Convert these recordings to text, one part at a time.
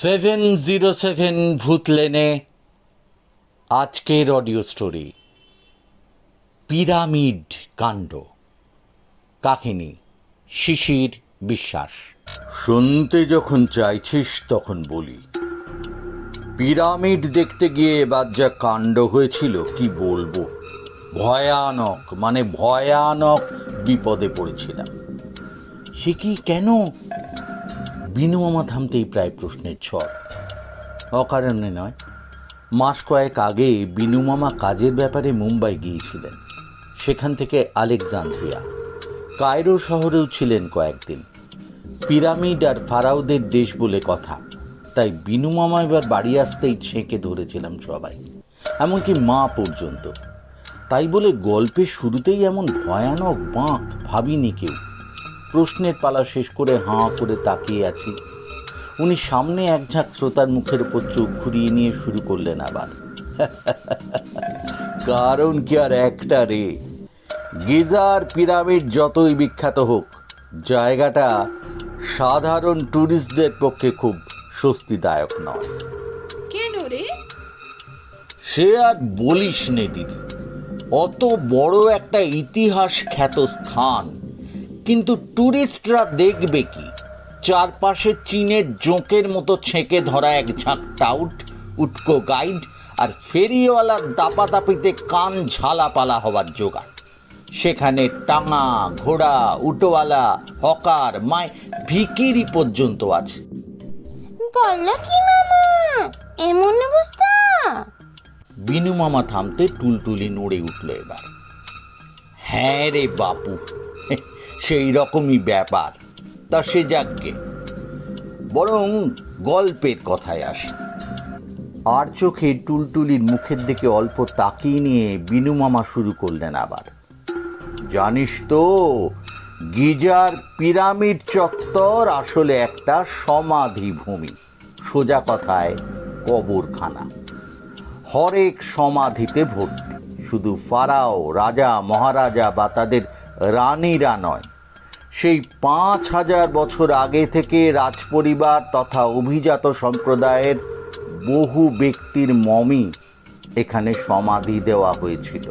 Seven zero seven ভূত লেনে আজকের অডিও স্টোরি পিরামিড কাণ্ড। কাহিনী, শিশির বিশ্বাস। শুনতে যখন চাইছিস তখন বলি। পিরামিড দেখতে গিয়ে এবার যা কাণ্ড হয়েছিল কি বলব? ভয়ানক মানে ভয়ানক বিপদে পড়েছিলাম। সে কি কেন বিনু মামা থামতেই প্রায় প্রশ্নের ঝড় অকারণে নয়, মাস কয়েক আগে বিনু মামা কাজের ব্যাপারে মুম্বাই গিয়েছিলেন। সেখান থেকে আলেকজান্দ্রিয়া। কায়রো শহরেও ছিলেন কয়েকদিন। পিরামিড আর ফারাউদের দেশ বলে কথা। তাই বিনু মামা এবার বাড়ি আসতেই ছেঁকে ধরেছিলাম সবাই। এমনকি মা পর্যন্ত। তাই বলে গল্পের শুরুতেই এমন ভয়ানক বাঁক ভাবিনি কেউ। প্রশ্নের পালা শেষ করে হাঁ করে তাকিয়ে আছি। উনি সামনে এক ঝাঁক শ্রোতার মুখের উপর চোখ ঘুরিয়ে নিয়ে শুরু করলেন আবার। কারণ কি আর একটা রে? গিজার পিরামিড যতই বিখ্যাত হোক জায়গাটা সাধারণ ট্যুরিস্টদের পক্ষে খুব স্বস্তিদায়ক নয়। কেন রে? সে আর বলিস নে দিদি অত বড় একটা ইতিহাস খ্যাত স্থান কিন্তু ট্যুরিস্টরা দেখবে কি? চারপাশে চীনের জোঁকের মতো ছেঁকে ধরা এক ঝাঁক টাউট উটকো গাইড আর ফেরিওয়ালার দাপাদাপিতে কান ঝালাপালা হওয়ার জোগাড়। সেখানে টাঙা ঘোড়া উটোওয়ালা হকার মায় ভিকিরি পর্যন্ত আছে। বলল কি মামা? এমন অবস্থা? বিনু মামা থামতে টুলটুলি নড়ে উঠল এবার। হ্যাঁ রে বাপু সেই রকমই ব্যাপার। তা সে যাকগে। বরং গল্পের কথায় আসি। আর চোখে টুলটুলির মুখের দিকে অল্প তাকিয়ে নিয়ে বিনু মামা শুরু করলেন আবার। জানিস তো, গিজার পিরামিড চত্বর আসলে একটা সমাধি ভূমি সোজা কথায় কবরখানা। হরেক সমাধিতে ভর্তি। শুধু ফারাও, রাজা, মহারাজা বা তাদের রানীরা নয়। সেই পাঁচ হাজার বছর আগে থেকে রাজপরিবার তথা অভিজাত সম্প্রদায়ের বহু ব্যক্তির মমি এখানে সমাধি দেওয়া হয়েছিল।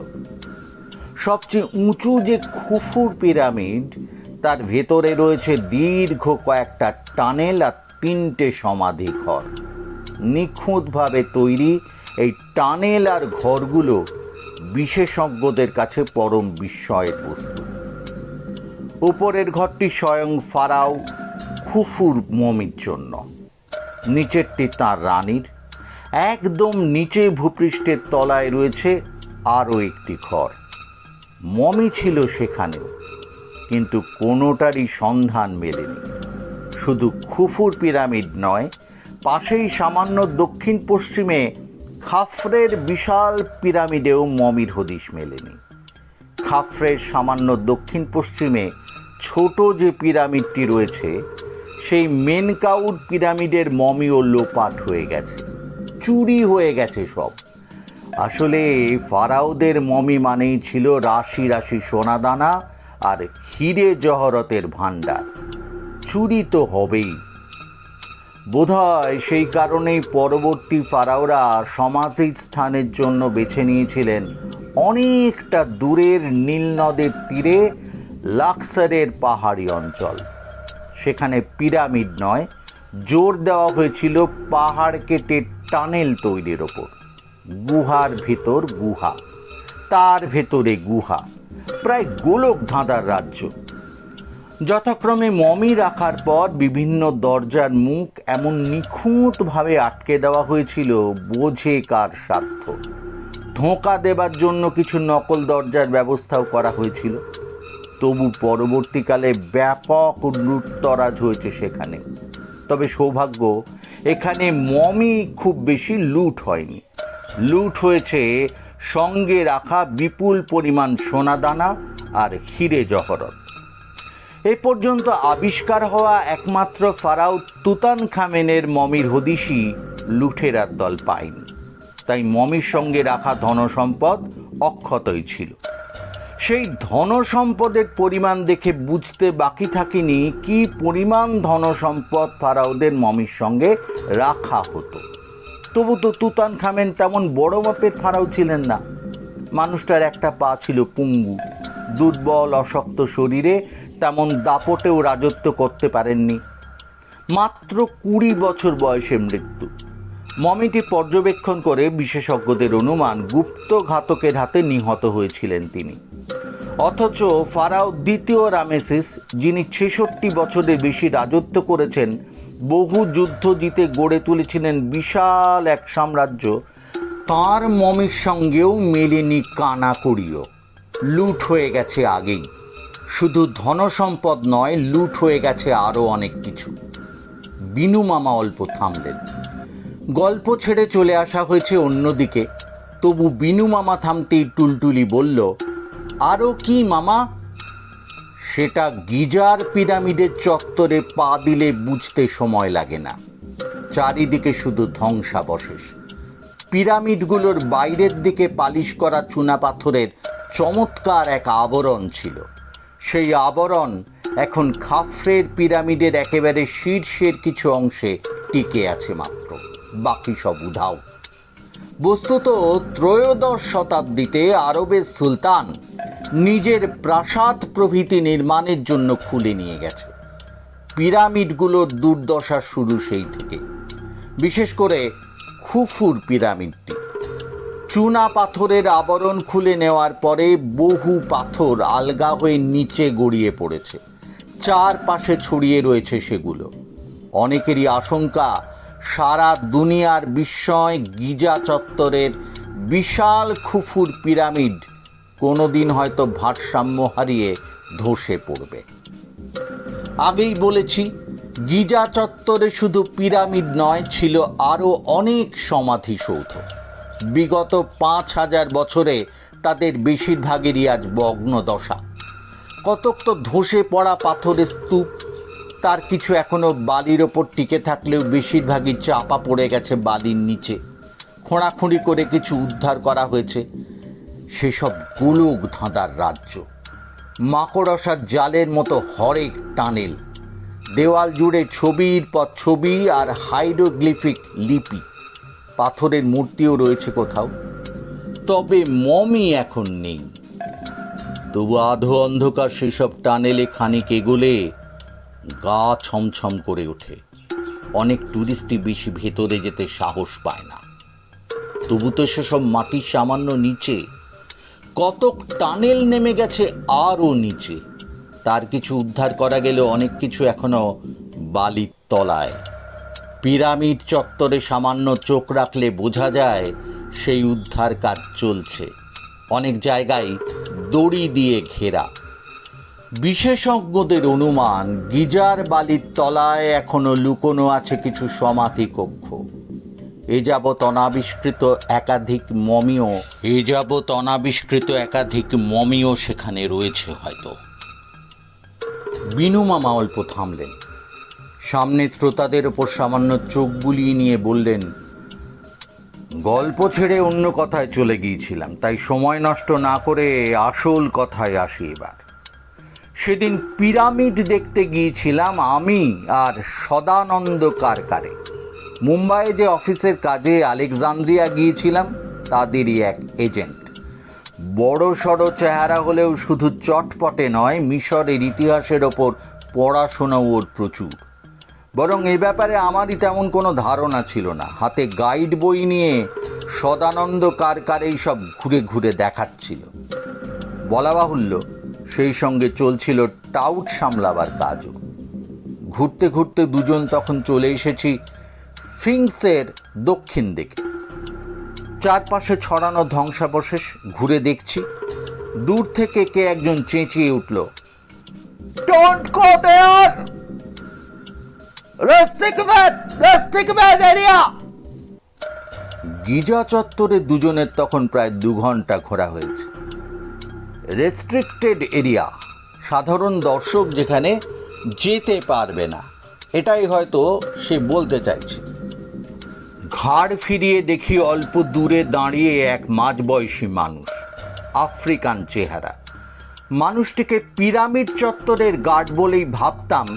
সবচেয়ে উঁচু যে খুফুর পিরামিড, তার ভেতরে রয়েছে দীর্ঘ কয়েকটা টানেল আর তিনটে সমাধি ঘর। নিখুঁতভাবে তৈরি এই টানেল আর ঘরগুলো বিশেষজ্ঞদের কাছে পরম বিস্ময়ের বস্তু। উপরের ঘরটি স্বয়ং ফারাও খুফুর মমির জন্য। নিচেরটি তার রানীর। একদম নিচে ভূপৃষ্ঠের তলায় রয়েছে আরও একটি ঘর। মমি ছিল সেখানেও, কিন্তু কোনোটারই সন্ধান মেলেনি। শুধু খুফুর পিরামিড নয়, পাশেই সামান্য দক্ষিণ পশ্চিমে খাফরের বিশাল পিরামিডেও মমির হদিশ মেলেনি। খাফরের সামান্য দক্ষিণ পশ্চিমে ছোট যে পিরামিডটি রয়েছে, সেই মেনকাউড পিরামিডের মমিও লোপাট হয়ে গেছে, চুরি হয়ে গেছে সব। আসলে ফারাওদের মমি মানেই ছিল রাশি রাশি সোনাদানা আর হিরে জহরতের ভাণ্ডার। চুরি তো হবেই। বোধহয় সেই কারণেই পরবর্তী ফারাওরা সমাধি স্থানের জন্য বেছে নিয়েছিলেন অনেকটা দূরের নীল নদের তীরে লাক্সারের পাহাড়ি অঞ্চল। সেখানে পিরামিড নয়, জোর দেওয়া হয়েছিল পাহাড় কেটে টানেল তৈরির ওপর। গুহার ভেতর গুহা, তার ভেতরে গুহা, প্রায় গোলক ধাঁধার রাজ্য। যথাক্রমে মমি রাখার পর বিভিন্ন দরজার মুখ এমন নিখুঁতভাবে আটকে দেওয়া হয়েছিল, বোঝে কার স্বার্থ। ধোঁকা দেবার জন্য কিছু নকল দরজার ব্যবস্থাও করা হয়েছিল। তবু পরবর্তীকালে ব্যাপক লুটতরাজ হয়েছে সেখানে। তবে সৌভাগ্য, এখানে মমি খুব বেশি লুট হয়নি। লুট হয়েছে সঙ্গে রাখা বিপুল পরিমাণ সোনাদানা আর হিরে জহরত। এ পর্যন্ত আবিষ্কার হওয়া একমাত্র ফারাও তুতান খামেনের মমির হদিশই লুঠেরার দল পায়নি। তাই মমির সঙ্গে রাখা ধনসম্পদ অক্ষতই ছিল। সেই ধন সম্পদের পরিমাণ দেখে বুঝতে বাকি থাকেনি কি পরিমাণ ধন সম্পদ ফারাওদের মমির সঙ্গে রাখা হতো। তবু তো তুতান খামেন তেমন বড় মাপের ফারাও ছিলেন না। মানুষটার একটা পা ছিল পুঙ্গু। দুর্বল, অশক্ত শরীরে তেমন দাপটেও রাজত্ব করতে পারেননি। মাত্র কুড়ি বছর বয়সে মৃত্যু। মমিটি পর্যবেক্ষণ করে বিশেষজ্ঞদের অনুমান গুপ্ত ঘাতকের হাতে নিহত হয়েছিলেন তিনি। অথচ ফারাও দ্বিতীয় রামেসিস, যিনি ছেষট্টি বছরের বেশি রাজত্ব করেছেন, বহু যুদ্ধ জিতে গড়ে তুলেছিলেন বিশাল এক সাম্রাজ্য। তার মমির সঙ্গেও মেলেনি কানা করিও। লুট হয়ে গেছে আগেই। শুধু ধনসম্পদ নয়, লুট হয়ে গেছে আরও অনেক কিছু। বিনু মামা অল্প থামলেন। গল্প ছেড়ে চলে আসা হয়েছে অন্যদিকে। তবু বিনু মামা থামতেই টুলটুলি বলল আরও কি, মামা? সেটা গিজার পিরামিডের চত্বরে পা দিলে বুঝতে সময় লাগে না। চারিদিকে শুধু ধ্বংসাবশেষ। পিরামিডগুলোর বাইরের দিকে পালিশ করা চুনাপাথরের চমৎকার এক আবরণ ছিল। সেই আবরণ এখন খাফরের পিরামিডের একেবারে শীর্ষের কিছু অংশে টিকে আছে মাত্র। বাকি সব উধাও। বস্তুত ত্রয়োদশ শতাব্দীতে আরবের সুলতান নিজের প্রাসাদ প্রভৃতি নির্মাণের জন্য খুলে নিয়ে গেছে। পিরামিডগুলোর দুর্দশা শুরু সেই থেকে। বিশেষ করে খুফুর পিরামিডটি। চুনা পাথরের আবরণ খুলে নেওয়ার পরে বহু পাথর আলগা হয়ে নিচে গড়িয়ে পড়েছে। চারপাশে ছড়িয়ে রয়েছে সেগুলো। অনেকেরই আশঙ্কা সারা দুনিয়ার বিস্ময় গিজা চত্বরের বিশাল খুফুর পিরামিড কোনোদিন হয়তো ভারসাম্য হারিয়ে ধসে পড়বে। আগেই বলেছি, গিজা চত্বরে শুধু পিরামিড নয়, ছিল আরও অনেক সমাধিসৌধ। বিগত পাঁচ হাজার বছরে তাদের বেশিরভাগেরই আজ ভগ্ন দশা কতক তো ধসে পড়া পাথরের স্তূপ তার কিছু এখনও বালির ওপর টিকে থাকলেও বেশিরভাগই চাপা পড়ে গেছে বালির নিচে। খোঁড়াখুঁড়ি করে কিছু উদ্ধার করা হয়েছে। সেসব গোলক ধাঁধার রাজ্য। মাকড়সার জালের মতো হরেক টানেল। দেওয়াল জুড়ে ছবির পর ছবি আর হাইড্রোগ্লিফিক লিপি। পাথরের মূর্তিও রয়েছে কোথাও। তবে মমি এখন নেই। তবু আধো অন্ধকার সেসব টানেলে খানিক এগোলে গা ছমছম করে ওঠে। অনেক ট্যুরিস্টই বেশি ভেতরে যেতে সাহস পায় না। তবু তো সেসব মাটির সামান্য নিচে কতক টানেল নেমে গেছে আরও নিচে। তার কিছু উদ্ধার করা গেলে অনেক কিছু এখনও বালির তলায়। পিরামিড চত্বরে সামান্য চোখ রাখলে বোঝা যায় সেই উদ্ধার কাজ চলছে। অনেক জায়গায় দড়ি দিয়ে ঘেরা। বিশেষজ্ঞদের অনুমান গিজার বালির তলায় এখনও লুকোনো আছে কিছু সমাধি কক্ষ। এ যাবৎ অনাবিষ্কৃত একাধিক মমিও এ যাবৎ অনাবিষ্কৃত একাধিক মমিও সেখানে রয়েছে হয়তো। বিনু মামা অল্প থামলেন। সামনে শ্রোতাদের ওপর সামান্য চোখ বুলিয়ে নিয়ে বললেন গল্প ছেড়ে অন্য কথায় চলে গিয়েছিলাম তাই সময় নষ্ট না করে আসল কথায় আসি এবার। সেদিন পিরামিড দেখতে গিয়েছিলাম আমি আর সদানন্দ কারকারে। মুম্বাইয়ে যে অফিসের কাজে আলেকজান্দ্রিয়া গিয়েছিলাম, তাদেরই এক এজেন্ট। বড় সড়ো চেহারা হলেও শুধু চটপটে নয়, মিশরের ইতিহাসের ওপর পড়াশোনাও ওর প্রচুর। বরং এ ব্যাপারে আমারই তেমন কোনো ধারণা ছিল না। হাতে গাইড বই নিয়ে সদানন্দ কার কার এই সব ঘুরে ঘুরে দেখাচ্ছিল। বলা বাহুল্য সেই সঙ্গে চলছিল টাউট সামলাবার কাজও। ঘুরতে ঘুরতে দুজন তখন চলে এসেছি ফিংসের দক্ষিণ দিকে। চারপাশে ছড়ানো ধ্বংসাবশেষ ঘুরে দেখছি। দূর থেকে কে একজন চেঁচিয়ে উঠল ডোন্ট গো দেয়ার গিজা চত্বরে দুজনের তখন প্রায় দু ঘণ্টা ঘোরা হয়েছে। রেস্ট্রিক্টেড এরিয়া সাধারণ দর্শক যেখানে যেতে পারবে না। এটাই হয়তো সে বলতে চাইছে। ঘাড় ফিরিয়ে দেখি অল্প দূরে দাঁড়িয়ে এক মাঝবয়সী মানুষ, আফ্রিকান চেহারা। মানুষটিকে পিরামিড চত্বরের গার্ড বলেই ভাবতাম,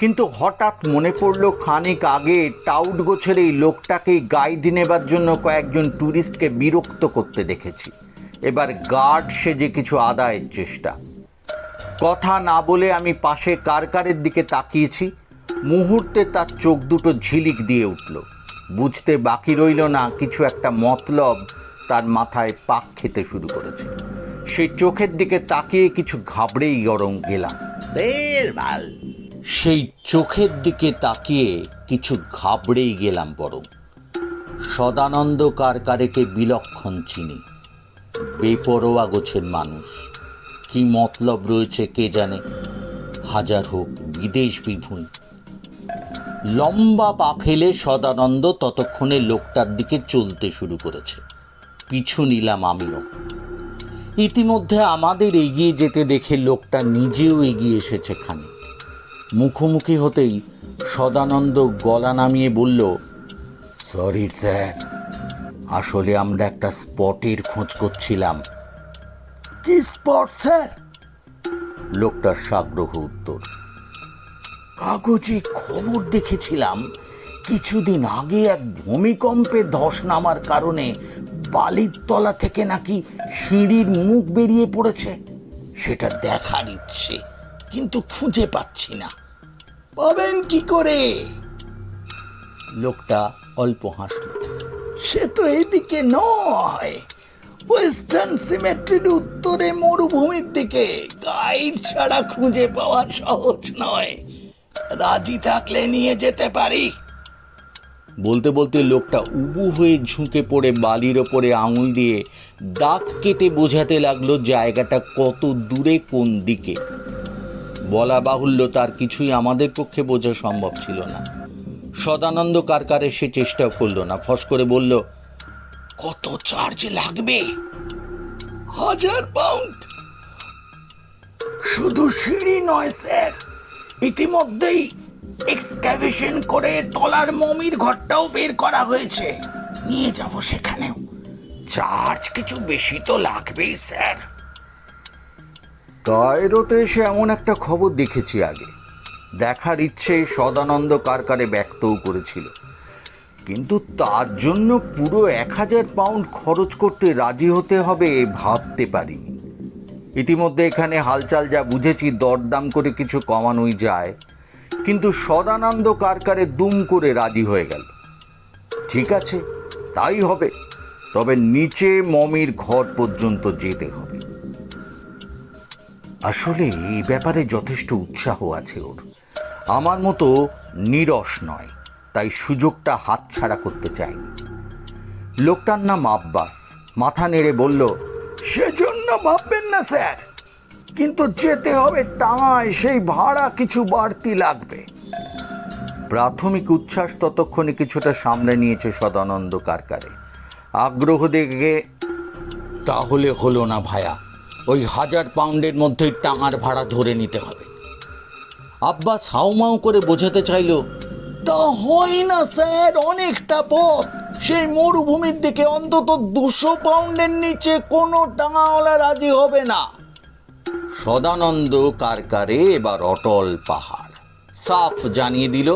কিন্তু হঠাৎ মনে পড়ল খানিক আগে টাউট গোছের এই লোকটাকেই গাইড নেবার জন্য কয়েকজন ট্যুরিস্টকে বিরক্ত করতে দেখেছি। এবার গার্ড সেজে কিছু আদায়ের চেষ্টা। কথা না বলে আমি পাশে কারকারের দিকে তাকিয়েছি। মুহূর্তে তার চোখ দুটো ঝিলিক দিয়ে উঠল। বুঝতে বাকি রইল না কিছু একটা মতলব তার মাথায় পাক খেতে শুরু করেছে। সেই চোখের দিকে তাকিয়ে কিছু ঘাবড়েই গরম গেলাম। সেই চোখের দিকে তাকিয়ে কিছু ঘাবড়েই গেলাম বরং। সদানন্দ কারকারেকে বিলক্ষণ চিনি। বেপরোয়া গোছের মানুষ। কি মতলব রয়েছে কে জানে? হাজার হোক বিদেশ বিভুঁই লম্বা পা ফেলে সদানন্দ ততক্ষণে লোকটার দিকে চলতে শুরু করেছে। পিছু নিলাম আমিও। ইতিমধ্যে আমাদের এগিয়ে যেতে দেখে লোকটা নিজেও এগিয়ে এসেছে খানিক। মুখোমুখি হতেই সদানন্দ গলা নামিয়ে বলল সরি স্যার আসলে আমরা একটা স্পটের খোঁজ করছিলাম। কি স্পট, স্যার? লোকটার সাগ্রহ উত্তর। কাগজে খবর দেখেছিলাম, কিছুদিন আগে এক ভূমিকম্পে ধস নামার কারণে বালির তলা থেকে নাকি সিঁড়ির মুখ বেরিয়ে পড়েছে। সেটা দেখার ইচ্ছে, কিন্তু খুঁজে পাচ্ছি না। পাবেন কি করে? লোকটা অল্প হাসল। সে তো এদিকে নয়। ওয়েস্টার্ন সিমেট্রির উত্তরে মরুভূমির দিকে। গাইড ছাড়া খুঁজে পাওয়া সহজ নয়। রাজি থাকলে নিয়ে যেতে পারি। বলতে বলতে লোকটা উবু হয়ে ঝুঁকে পড়ে বালির ওপরে আঙুল দিয়ে দাগ কেটে বোঝাতে লাগল জায়গাটা কত দূরে কোন দিকে। বলা বাহুল্য তার কিছুই আমাদের পক্ষে বোঝা সম্ভব ছিল না। সদানন্দ কারকারে সে চেষ্টাও করল না। ফস করে বলল, কত চার্জ লাগবে? হাজার পাউন্ড শুধু সিঁড়ি নয় স্যার ইতিমধ্যেই এক্সক্যাভেশন করে তলার মমির ঘরটাও বের করা হয়েছে। নিয়ে যাব সেখানেও। চার্জ কিছু বেশি তো লাগবেই স্যার কায়রোতে এসে এমন একটা খবর দেখেছি আগে। দেখার ইচ্ছে সদানন্দ কারকারে ব্যক্তও করেছিল। কিন্তু তার জন্য পুরো এক হাজার পাউন্ড খরচ করতে রাজি হতে হবে ভাবতে পারিনি। ইতিমধ্যে এখানে হালচাল যা বুঝেছি, দরদাম করে কিছু কমানোই যায়। কিন্তু সদানন্দ কারকারে দুম করে রাজি হয়ে গেল। ঠিক আছে, তাই হবে, তবে নিচে মমির ঘর পর্যন্ত যেতে হবে। আসলে এই ব্যাপারে যথেষ্ট উৎসাহ আছে ওর। আমার মতো নিরস নয়, তাই সুযোগটা হাতছাড়া করতে চাইনি। লোকটার নাম আব্বাস, মাথা নেড়ে বলল, সেজন্য ভাববেন না, স্যার। কিন্তু যেতে হবে টাঙায়, সেই ভাড়া কিছু বাড়তি লাগবে। প্রাথমিক উচ্ছ্বাস ততক্ষণে কিছুটা সামলে নিয়েছে সদানন্দ কারকারে। আগ্রহ দেখে, তাহলে হলো না ভায়া ওই হাজার পাউন্ডের মধ্যেই টাঙার ভাড়া ধরে নিতে হবে। আব্বাস হাউমাউ করে বোঝাতে চাইল, তা হয় না স্যার, অনেকটা পথ। সেই মরুভূমির দিকে অন্তত দুশো পাউন্ডের নিচে কোনো টাঙাওয়ালা রাজি হবে না। সদানন্দ কারকারে এবার অটল পাহাড়। সাফ জানিয়ে দিল,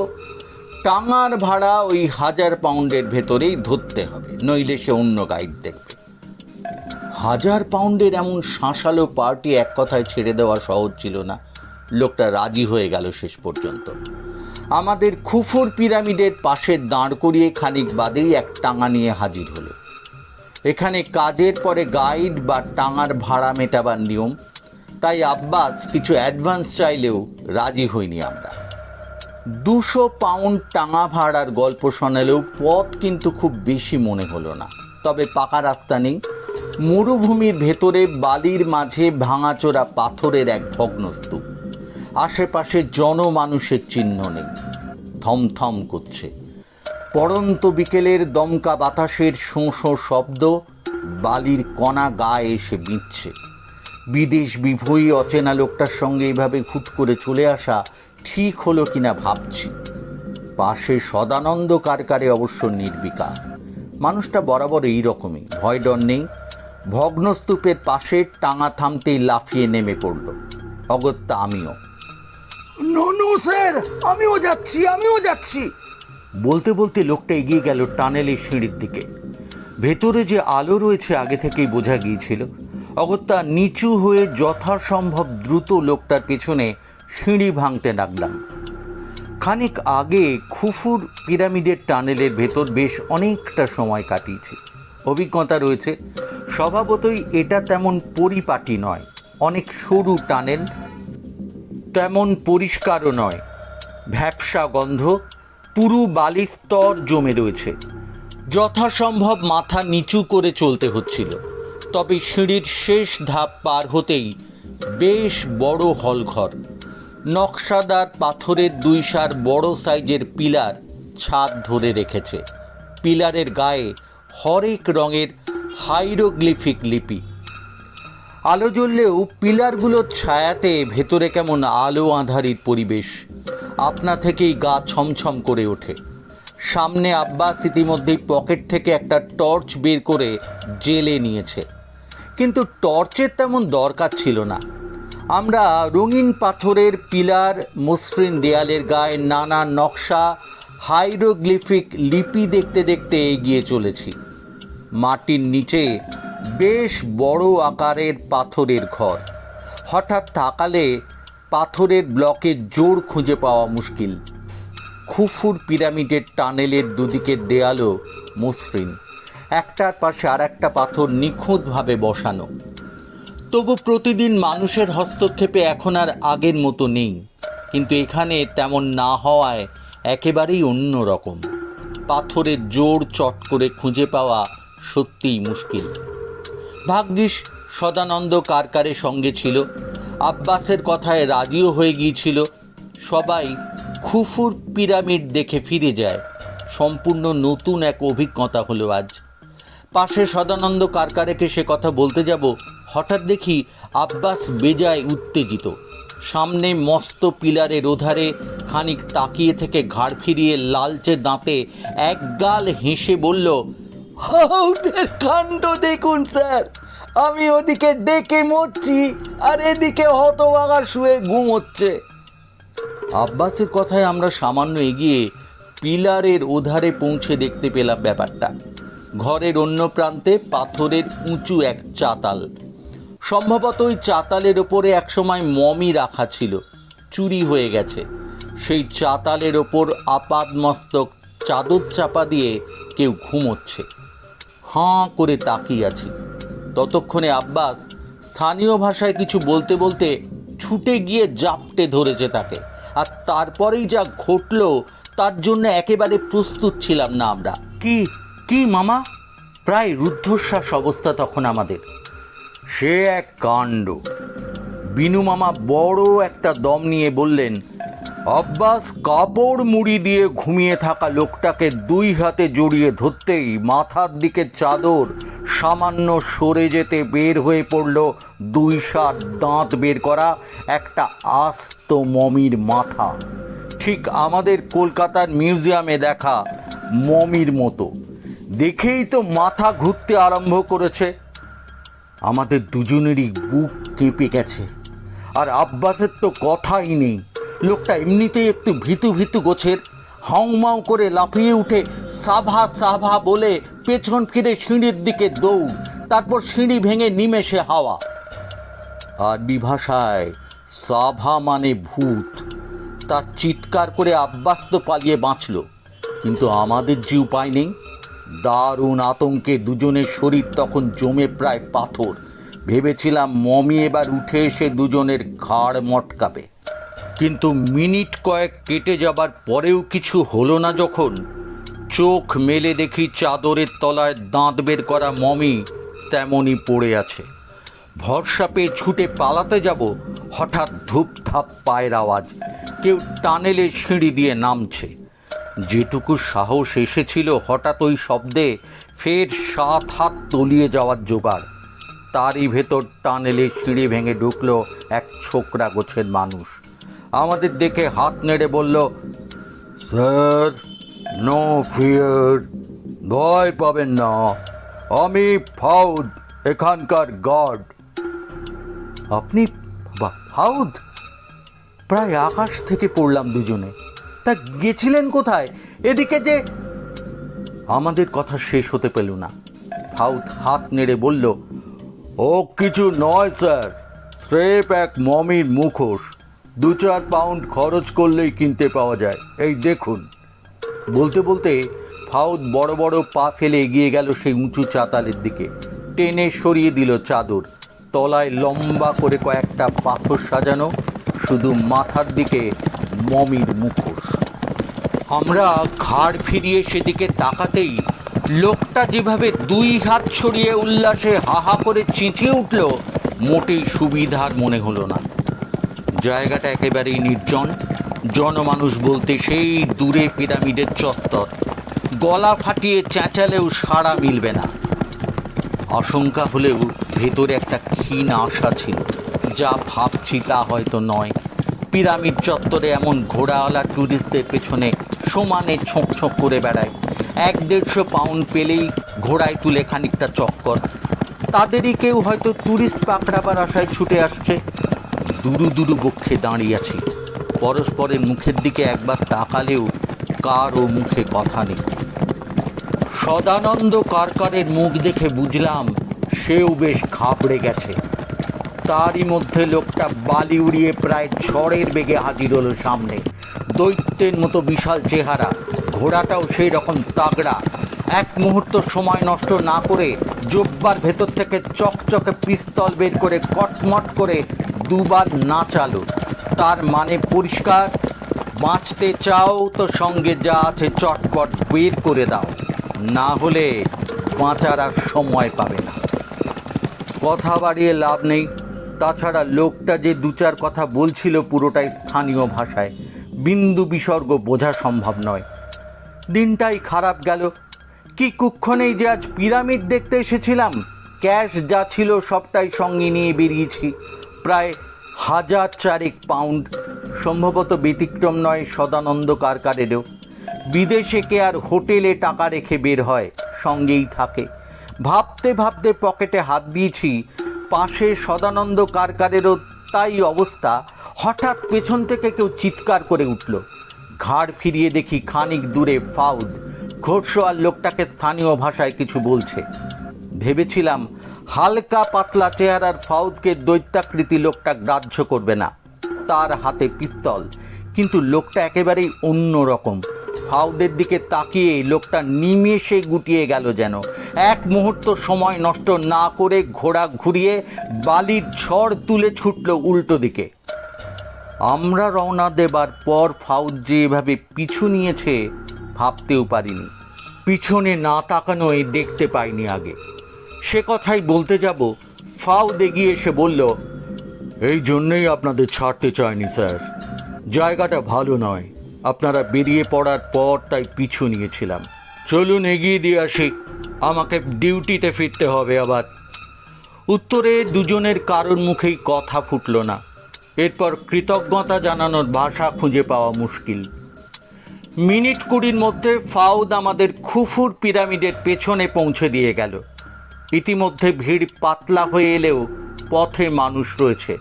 টাঙার ভাড়া ওই হাজার পাউন্ডের ভেতরেই ধরতে হবে, নইলে সে অন্য গাইড দেখবে। হাজার পাউন্ডের এমন শাঁসালো পার্টি এক কথায় ছেড়ে দেওয়া সহজ ছিল না। লোকটা রাজি হয়ে গেল শেষ পর্যন্ত। আমাদের খুফুর পিরামিডের পাশে দাঁড় করিয়ে খানিক বাদেই এক টাঙা নিয়ে হাজির হলো। এখানে কাজের পরে গাইড বা টাঙার ভাড়া মেটাবার নিয়ম, তাই আব্বাস কিছু অ্যাডভান্স চাইলেও রাজি হইনি আমরা। দুশো পাউন্ড টাঙা ভাড়ার গল্প শোনালেও পথ কিন্তু খুব বেশি মনে হলো না। তবে পাকা রাস্তা নেই মরুভূমির ভেতরে বালির মাঝে ভাঙাচোরা পাথরের এক ভগ্নস্তূপ। আশেপাশে জনমানুষের চিহ্ন নেই। থমথম করছে। পড়ন্ত বিকেলের দমকা বাতাসের শোঁ শব্দ বালির কণা গায়ে এসে বিঁধছে বিদেশ বিভয়ী অচেনা লোকটার সঙ্গে এইভাবে হুট করে চলে আসা ঠিক হলো কিনা ভাবছি। পাশে সদানন্দ কারকারে অবশ্য নির্বিকার। মানুষটা বরাবর এই রকমই ভয় ডর নেই। ভগ্নস্তূপের পাশে টাঙা থামতেই লাফিয়ে নেমে পড়ল। অগত্যা আমিও। No sir! আমিও যাচ্ছি আমিও যাচ্ছি! বলতে বলতে লোকটা এগিয়ে গেল টানেলের সিঁড়ির দিকে। ভেতরে যে আলো রয়েছে আগে থেকেই বোঝা গিয়েছিল। অগত্যা নিচু হয়ে যথাসম্ভব দ্রুত লোকটার পেছনে সিঁড়ি ভাঙতে লাগলাম। খানিক আগে খুফুর পিরামিডের টানেলের ভেতর বেশ অনেকটা সময় কাটিয়েছে। অভিজ্ঞতা রয়েছে স্বভাবতই এটা তেমন পরিপাটি নয়। অনেক সরু টানেল, তেমন পরিষ্কারও নয়। ভ্যাপসা গন্ধ, পুরু বালির স্তর জমে রয়েছে। যথাসম্ভব মাথা নিচু করে চলতে হচ্ছিল। তবে সিঁড়ির শেষ ধাপ পার হতেই বেশ বড় হলঘর, নকশাদার পাথরের দুই সার বড় সাইজের পিলার ছাদ ধরে রেখেছে। পিলারের গায়ে হরেক রঙের হাইরোগ্লিফিক লিপি। আলো জ্বললেও পিলারগুলোর ছায়াতে ভেতরে কেমন আলো আঁধারির পরিবেশ। আপনা থেকেই গা ছমছম করে ওঠে। সামনে আব্বাস ইতিমধ্যেই পকেট থেকে একটা টর্চ বের করে জেলে নিয়েছে। কিন্তু টর্চের তেমন দরকার ছিল না। আমরা রঙিন পাথরের পিলার, মসৃণ দেয়ালের গায়ে নানা নকশা, হাইরোগ্লিফিক লিপি দেখতে দেখতে এগিয়ে চলেছি। মাটির নিচে বেশ বড় আকারের পাথরের ঘর। হঠাৎ তাকালে পাথরের ব্লকের জোর খুঁজে পাওয়া মুশকিল। খুফুর পিরামিডের টানেলের দুদিকের দেয়ালও মসৃণ। একটার পাশে আর একটা পাথর নিখুঁতভাবে বসানো। তবু প্রতিদিন মানুষের হস্তক্ষেপে এখন আর আগের মতো নেই। কিন্তু এখানে তেমন না হওয়ায় একেবারেই অন্য রকম পাথরের জোর চট করে খুঁজে পাওয়া সত্যিই মুশকিল। ভাগ্যিস সদানন্দ কারকারের সঙ্গে ছিল। আব্বাসের কথায় রাজিও হয়ে গিয়েছিল। সবাই খুফুর পিরামিড দেখে ফিরে যায়। সম্পূর্ণ নতুন এক অভিজ্ঞতা হলো আজ। পাশে সদানন্দ কারকারেকে সে কথা বলতে যাব, হঠাৎ দেখি আব্বাস বেজায় উত্তেজিত। সামনে মস্ত পিলারের ওধারে খানিক তাকিয়ে থেকে ঘাড় ফিরিয়ে লালচে দাঁতে এক গাল হেসে বলল হাউটের কাণ্ড দেখুন, স্যার। আমি ওদিকে ডেকে মরছি, আর এদিকে হতবাগা শুয়ে ঘুমোচ্ছে। আব্বাসের কথায় আমরা সামান্য এগিয়ে পিলারের ওধারে পৌঁছে দেখতে পেলাম ব্যাপারটা। ঘরের অন্য প্রান্তে পাথরের উঁচু এক চাতাল। সম্ভবত ওই চাতালের ওপরে একসময় মমি রাখা ছিল। চুরি হয়ে গেছে। সেই চাতালের ওপর আপাদমস্তক চাদর চাপা দিয়ে কেউ ঘুমোচ্ছে। হাঁ করে তাকিয়ে আছি ততক্ষণে আব্বাস স্থানীয় ভাষায় কিছু বলতে বলতে ছুটে গিয়ে জাপটে ধরেছে তাকে। আর তারপরেই যা ঘটলো তার জন্য একেবারে প্রস্তুত ছিলাম না আমরা। কি কি মামা? প্রায় রুদ্ধশ্বাস অবস্থা তখন আমাদের। সে এক কাণ্ড। বিনু মামা বড় একটা দম নিয়ে বললেন আব্বাস কাপড় মুড়ি দিয়ে ঘুমিয়ে থাকা লোকটাকে দুই হাতে জড়িয়ে ধরতেই মাথার দিকে চাদর সামান্য সরে যেতে বের হয়ে পড়ল দুই সার দাঁত বের করা একটা আস্ত মমির মাথা। ঠিক আমাদের কলকাতার মিউজিয়ামে দেখা মমির মতো। দেখেই তো মাথা ঘুরতে আরম্ভ করেছে। আমাদের দুজনেরই বুক কেঁপে গেছে। আর আব্বাসের তো কথাই নেই। লোকটা এমনিতেই একটু ভীতু ভীতু গোছের হাউমাউ করে লাফিয়ে উঠে সাভা সাভা বলে পেছন ফিরে সিঁড়ির দিকে দৌড়, তারপর সিঁড়ি ভেঙে নিমেষে হাওয়া। আরবি ভাষায় সাভা মানে ভূত। তার চিৎকার করে আব্বাস তো পালিয়ে বাঁচল। কিন্তু আমাদের যে উপায় নেই। দারুণ আতঙ্কে দুজনের শরীর তখন জমে প্রায় পাথর। ভেবেছিলাম মমি এবার উঠে এসে দুজনের ঘাড় মটকাবে। কিন্তু মিনিট কয়েক কেটে যাবার পরেও কিছু হলো না যখন। চোখ মেলে দেখি চাদরের তলায় দাঁত বের করা মমি তেমনই পড়ে আছে। ভরসা পেয়ে ছুটে পালাতে যাব, হঠাৎ ধূপধাপ পায়ের আওয়াজ। কেউ টানেলে সিঁড়ি দিয়ে নামছে। যেটুকু সাহস এসেছিল হঠাৎ ওই শব্দে ফের সাত হাত তলিয়ে যাওয়ার জোগাড়। তারই ভেতর টানেলে সিঁড়ি ভেঙে ঢুকলো এক ছোকরা গোছের মানুষ। আমাদের দেখে হাত নেড়ে বলল, স্যার, নো ফিয়ার, ভয় পাবেন না। আমি ফাউদ, এখানকার গার্ড। আপনি হাউদ প্রায় আকাশ থেকে পড়লাম দুজনে। তা গেছিলেন কোথায়? এদিকে যে আমাদের কথা শেষ হতে পেল না। হাউদ হাত নেড়ে বলল, ও কিছু নয়, স্যার। স্রেফ এক মমির মুখোশ। দু চার পাউন্ড খরচ করলেই কিনতে পাওয়া যায়। এই দেখুন। বলতে বলতে ফাউদ বড় বড় পা ফেলে এগিয়ে গেল সেই উঁচু চাতালের দিকে। টেনে সরিয়ে দিল চাদর। তলায় লম্বা করে কয়েকটা পাথর সাজানো, শুধু মাথার দিকে মমির মুখোশ। আমরা ঘাড় ফিরিয়ে সেদিকে তাকাতেই লোকটা যেভাবে দুই হাত ছড়িয়ে উল্লাসে হাহা করে চেঁচিয়ে উঠল, মোটেই সুবিধার মনে হলো না। জায়গাটা একেবারেই নির্জন। জনমানুষ বলতে সেই দূরে পিরামিডের চত্বর। গলা ফাটিয়ে চেঁচালেও সাড়া মিলবে না। আশঙ্কা হলেও ভেতরে একটা ক্ষীণ আশা ছিল। যা ভাবছি তা হয়তো নয়। পিরামিড চত্বরে এমন ঘোড়াওয়ালা ট্যুরিস্টদের পেছনে সমানে ছোঁক ছোঁক করে বেড়ায়। এক দেড়শো পাউন্ড পেলেই ঘোড়ায় তুলে খানিকটা চক্কর। তাদেরই কেউ হয়তো ট্যুরিস্ট পাকড়াবার আশায় ছুটে আসছে। দুরু দুরু বক্ষে দাঁড়িয়ে আছি পরস্পরের মুখের দিকে একবার তাকালেও কারও মুখে কথা নেই। সদানন্দ কারকারের মুখ দেখে বুঝলাম, সেও বেশ ঘাবড়ে গেছে। তারই মধ্যে লোকটা বালি উড়িয়ে প্রায় ঝড়ের বেগে হাজির হলো সামনে। দৈত্যের মতো বিশাল চেহারা, ঘোড়াটাও সেই রকম তাগড়া। এক মুহূর্ত সময় নষ্ট না করে জব্বার ভেতর থেকে চকচকে পিস্তল বের করে কটমট করে দুবার নাচালো তার মানে পরিষ্কার। বাঁচতে চাও তো সঙ্গে যা আছে চটপট বের করে দাও। না হলে বাঁচার আর সময় পাবে না। কথা বাড়িয়ে লাভ নেই। তাছাড়া লোকটা যে দু চার কথা বলছিল পুরোটাই স্থানীয় ভাষায়। বিন্দু বিসর্গ বোঝা সম্ভব নয়। দিনটাই খারাপ গেল। কি কুক্ষণেই যে আজ পিরামিড দেখতে এসেছিলাম। ক্যাশ যা ছিল সবটাই সঙ্গে নিয়ে বেরিয়েছি। প্রায় হাজার চারেক পাউন্ড সম্ভবত ব্যতিক্রম নয় সদানন্দ কারকারেরও। বিদেশে কে আর হোটেলে টাকা রেখে বের হয়, সঙ্গেই থাকে। ভাবতে ভাবতে পকেটে হাত দিয়েছি, পাশে সদানন্দ কারকারেরও তাই অবস্থা, হঠাৎ পেছন থেকে কেউ চিৎকার করে উঠল। ঘাড় ফিরিয়ে দেখি খানিক দূরে ফাউদ, ঘোড়সোয়ার লোকটাকে স্থানীয় ভাষায় কিছু বলছে। ভেবেছিলাম হালকা পাতলা চেহারার ফাউদকে দৈত্যাকৃতি লোকটা গ্রাহ্য করবে না। তার হাতে পিস্তল। কিন্তু লোকটা একেবারেই অন্য রকম। ফাউদের দিকে তাকিয়ে লোকটা নিমেষে গুটিয়ে গেল যেন। এক মুহূর্ত সময় নষ্ট না করে ঘোড়া ঘুরিয়ে বালির ঝড় তুলে ছুটল উল্টো দিকে। আমরা রওনা দেবার পর ফাউদ যে এভাবে পিছু নিয়েছে, ভাবতেও পারিনি। পিছনে না তাকানোই দেখতে পাইনি আগে। সে কথাই বলতে যাব। ফাউদ এগিয়ে এসে বলল, এই জন্যই আপনাদের ছাড়তে চায়নি স্যার। জায়গাটা ভালো নয়। আপনারা বেরিয়ে পড়ার পর তাই পিছু নিয়েছিলাম। চলুন এগিয়ে দিয়ে আসি। আমাকে ডিউটিতে ফিরতে হবে আবার। উত্তরে দুজনের কারোর মুখেই কথা ফুটল না। এরপর কৃতজ্ঞতা জানানোর ভাষা খুঁজে পাওয়া মুশকিল। মিনিট কুড়ির মধ্যে ফাউদ আমাদের খুফুর পিরামিডের পেছনে পৌঁছে দিয়ে গেল। ইতিমধ্যে ভিড় পাতলা হয়ে এলেও পথে মানুষ রয়েছে।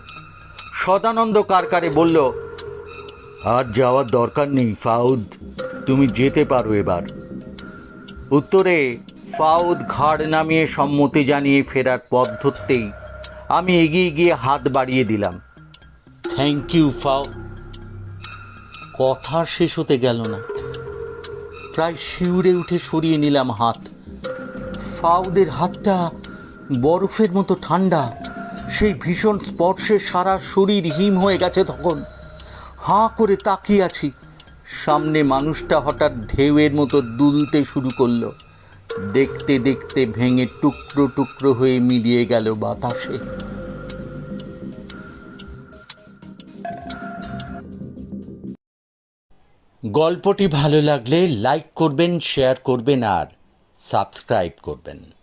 সদানন্দ কারকারে বলল, আর যাওয়ার দরকার নেই, ফাউদ। তুমি যেতে পারো এবার। উত্তরে, ফাউদ ঘাড় নামিয়ে সম্মতি জানিয়ে ফেরার পথ ধরতেই আমি এগিয়ে গিয়ে হাত বাড়িয়ে দিলাম। থ্যাংক ইউ ফাউ কথা শেষ হতে গেল না। প্রায় শিউরে উঠে সরিয়ে নিলাম হাত। ফাউদের হাতটা বরফের মতো ঠান্ডা, সেই ভীষণ স্পর্শে সারা শরীর হিম হয়ে গেছে তখন। হাঁ করে তাকিয়ে আছি। সামনে মানুষটা হঠাৎ ঢেউয়ের মতো দুলতে শুরু করল। দেখতে দেখতে ভেঙে টুকরো টুকরো হয়ে মিলিয়ে গেল বাতাসে। গল্পটি ভালো লাগলে লাইক করবেন, শেয়ার করবেন আর সাবস্ক্রাইব করবেন।